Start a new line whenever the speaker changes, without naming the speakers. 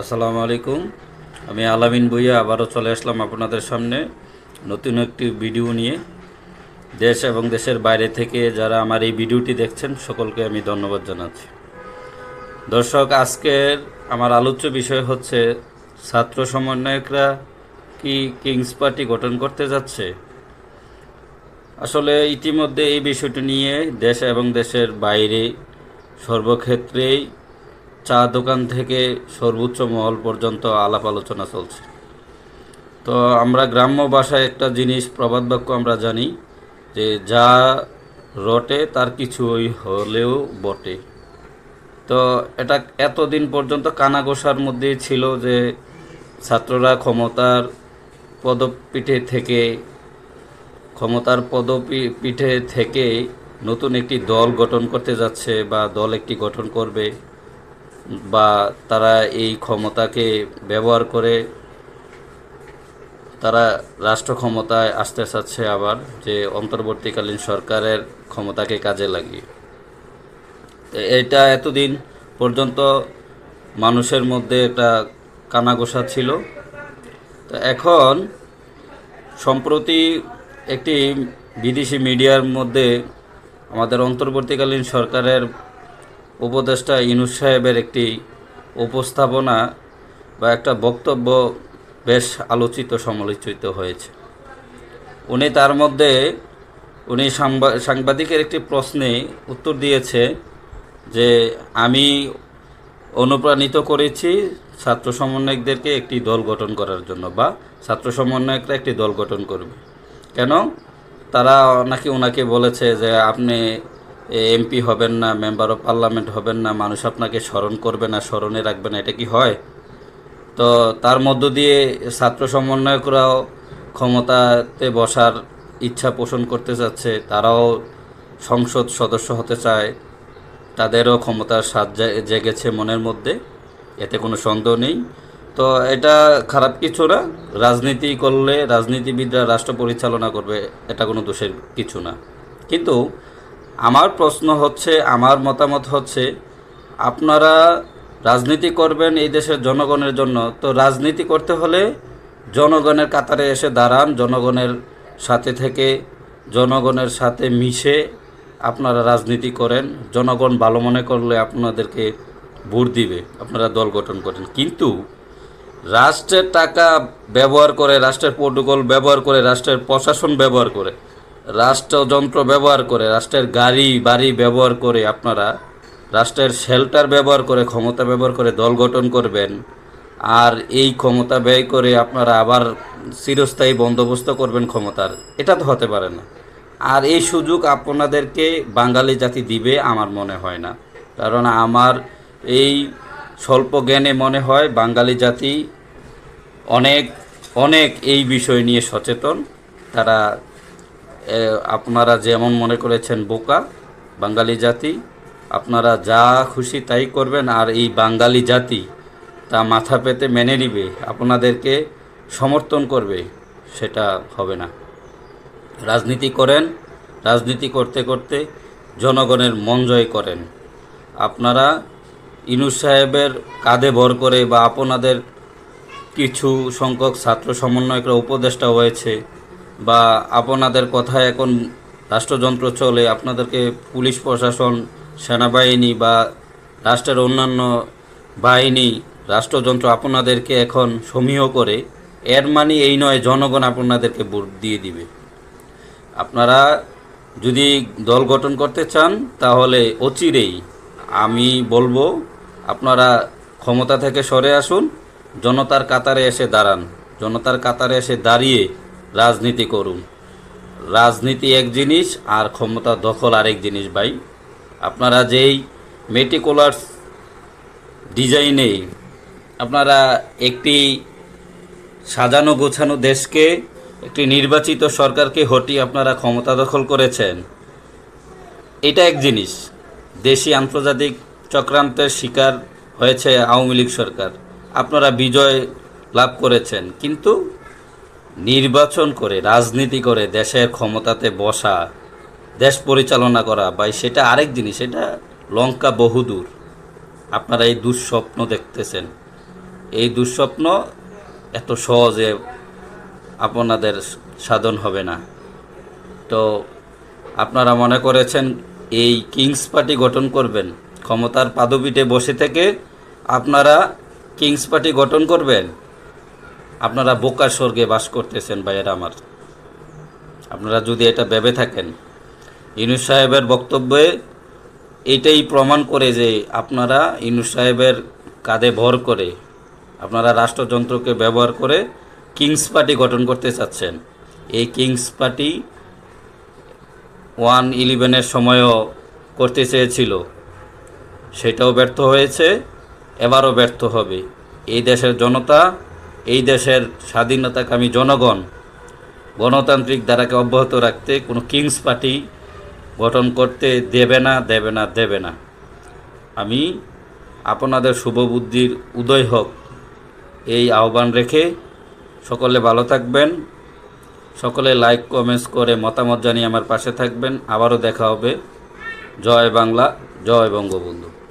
আসসালামু আলাইকুম। আমি আলামিন বইয়া আবারও চলে আসলাম আপনাদের সামনে নতুন একটি ভিডিও নিয়ে। দেশ এবং দেশের বাইরে থেকে যারা আমার এই ভিডিওটি দেখছেন, সকলকে আমি ধন্যবাদ জানাচ্ছি। দর্শক, আজকের আমার আলোচ্য বিষয় হচ্ছে, ছাত্র সমন্বয়করা কি কিংস পার্টি গঠন করতে যাচ্ছে? আসলে ইতিমধ্যে এই বিষয়টি নিয়ে দেশ এবং দেশের বাইরে সর্বক্ষেত্রেই চা দোকান থেকে সর্বোচ্চ মহল পর্যন্ত আলাপ আলোচনা চলছে। তো আমরা গ্রাম্য ভাষায় একটা জিনিস, প্রবাদ বাক্য আমরা জানি যে যা রটে তার কিছুই হলেও বটে। তো এটা এতদিন পর্যন্ত কানাঘোষার মধ্যেই ছিল যে ছাত্ররা ক্ষমতার পদপিঠে থেকে, ক্ষমতার পদপি- পিঠে থেকে নতুন একটি দল গঠন করতে যাচ্ছে বা দল একটি গঠন করবে। বা তারা এই ক্ষমতাকে ব্যবহার করে তারা রাষ্ট্র ক্ষমতায় আসতে চাচ্ছে আবার যে অন্তর্বর্তীকালীন সরকারের ক্ষমতাকে কাজে লাগিয়ে। এটা এতদিন পর্যন্ত মানুষের মধ্যে একটা কানাঘোষা ছিল। তো এখন সম্প্রতি একটি বিদেশি মিডিয়ার মধ্যে আমাদের অন্তর্বর্তীকালীন সরকারের উপদেষ্টা ইনুস সাহেবের একটি উপস্থাপনা বা একটা বক্তব্য বেশ আলোচিত, সমালোচিত হয়েছে। উনি তার মধ্যে, উনি সাংবা- সাংবাদিকের একটি প্রশ্নে উত্তর দিয়েছে যে, আমি অনুপ্রাণিত করেছি ছাত্র সমন্বয়কদেরকে একটি দল গঠন করার জন্য বা ছাত্র সমন্বয়করা একটি দল গঠন করবে। কেন? তারা নাকি ওনাকে বলেছে যে, আপনি এমপি হবেন না, মেম্বার অফ পার্লামেন্ট হবেন না, মানুষ আপনাকে স্মরণ করবে না, স্মরণে রাখবে না, এটা কি হয়? তো তার মধ্য দিয়ে ছাত্র সমন্বয়করাও ক্ষমতাতে বসার ইচ্ছা পোষণ করতে যাচ্ছে, তারাও সংসদ সদস্য হতে চায়, তাদেরও ক্ষমতার স্বাদ জেগেছে মনের মধ্যে, এতে কোনো সন্দেহ নেই। তো এটা খারাপ কিছু না, রাজনীতি করলে রাজনীতিবিদরা রাষ্ট্র পরিচালনা করবে, এটা কোনো দোষের কিছু না। কিন্তু আমার প্রশ্ন হচ্ছে, আমার মতামত হচ্ছে, আপনারা রাজনীতি করবেন এই দেশের জনগণের জন্য। তো রাজনীতি করতে হলে জনগণের কাতারে এসে দাঁড়ান, জনগণের সাথে থেকে, জনগণের সাথে মিশে আপনারা রাজনীতি করেন। জনগণ ভালো মনে করলে আপনাদেরকে ভোট দিবে, আপনারা দল গঠন করেন। কিন্তু রাষ্ট্রের টাকা ব্যবহার করে, রাষ্ট্রের প্রোটোকল ব্যবহার করে, রাষ্ট্রের প্রশাসন ব্যবহার করে রাষ্ট্রযন্ত্র ব্যবহার করে, রাষ্ট্রের গাড়ি, বাড়ি ব্যবহার করে আপনারা রাষ্ট্রের শেল্টার ব্যবহার করে, ক্ষমতা ব্যবহার করে দল গঠন করবেন। আর এই ক্ষমতা ব্যয় করে আপনারা আবার চিরস্থায়ী বন্দোবস্ত করবেন ক্ষমতার। এটা তো হতে পারে না। আর এই সুযোগ আপনাদেরকে বাঙালি জাতি দিবে আমার মনে হয় না। কারণ আমার এই স্বল্প জ্ঞানে মনে হয় বাঙালি জাতি অনেক অনেক এই বিষয় নিয়ে সচেতন। তারা আপনারা যেমন মনে করেছেন বোকা, বাঙালি জাতি, আপনারা যা খুশি তাই করবেন, আর এই বাঙালি জাতি তা মাথা পেতে মেনে নিবে, আপনাদেরকে সমর্থন করবে, সেটা হবে না। রাজনীতি করেন, রাজনীতি করতে করতে জনগণের মন জয় করেন। আপনারা ইনুস সাহেবের কাঁধে ভর করে বা আপনাদের কিছু সংখ্যক ছাত্র সমন্বয়করা উপদেষ্টা হয়েছে বা আপনাদের কথায় এখন রাষ্ট্রযন্ত্র চলে, আপনাদেরকে পুলিশ প্রশাসন, সেনাবাহিনী বা রাষ্ট্রের অন্যান্য বাহিনী, রাষ্ট্রযন্ত্র আপনাদেরকে এখন সমীহ করে, এর মানে এই নয়, জনগণ আপনাদেরকে ভোট দিয়ে দিবে। আপনারা যদি দল গঠন করতে চান, তাহলে অচিরেই আমি বলব, আপনারা ক্ষমতা থেকে সরে আসুন, জনতার কাতারে এসে দাঁড়ান। জনতার কাতারে এসে দাঁড়িয়ে রাজনীতি করুন। রাজনীতি এক জিনিস আর ক্ষমতা দখল আরেক জিনিস ভাই। আপনারা যেই মেটিকুলার ডিজাইনে আপনারা একটি সাজানো গোছানো দেশকে, একটি নির্বাচিত সরকারকে হটিয়ে আপনারা ক্ষমতা দখল করেছেন, এটা এক জিনিস। দেশি আন্তর্জাতিক চক্রান্তের শিকার হয়েছে আওয়ামী লীগ সরকার। আপনারা বিজয় লাভ করেছেন। কিন্তু নির্বাচন করে, রাজনীতি করে, দেশের ক্ষমতাতে বসা, দেশ পরিচালনা করা বা সেটা আরেক জিনিস, এটা লঙ্কা বহুদূর। আপনারা এই দুঃস্বপ্ন দেখতেছেন। এই দুঃস্বপ্ন এত সহজে আপনাদের সাধন হবে না। তো আপনারা মনে করেছেন এই কিংস পার্টি গঠন করবেন, ক্ষমতার পাদবিটে বসে থেকে আপনারা কিংস পার্টি গঠন করবেন? আপনারা বোকার স্বর্গে বাস করতেছেন ভাইয়েরা আমার। আপনারা যদি এটা ভেবে থাকেন, ইনুস সাহেবের বক্তব্যে এটাই প্রমাণ করে যে আপনারা ইনুস সাহেবের কাঁধে ভর করে, আপনারা রাষ্ট্রযন্ত্রকে ব্যবহার করে কিংস পার্টি গঠন করতে চাচ্ছেন। এই কিংস পার্টি ওয়ান ইলেভেনের সময়ও করতে চেয়েছিল। সেটাও ব্যর্থ হয়েছে, এবারও ব্যর্থ হবে। এই দেশের জনতা এই দেশের স্বাধীনতাকামী জনগণ গণতান্ত্রিক ধারাকে অব্যাহত রাখতে কোনো কিংস পার্টি গঠন করতে দেবে না দেবে না দেবে না। আমি আপনাদের শুভবুদ্ধির উদয় হোক এই আহ্বান রেখে সকলে ভালো থাকবেন। সকলে লাইক, কমেন্টস করে মতামত জানিয়ে আমার পাশে থাকবেন। আবারও দেখা হবে। জয় বাংলা, জয় বঙ্গবন্ধু।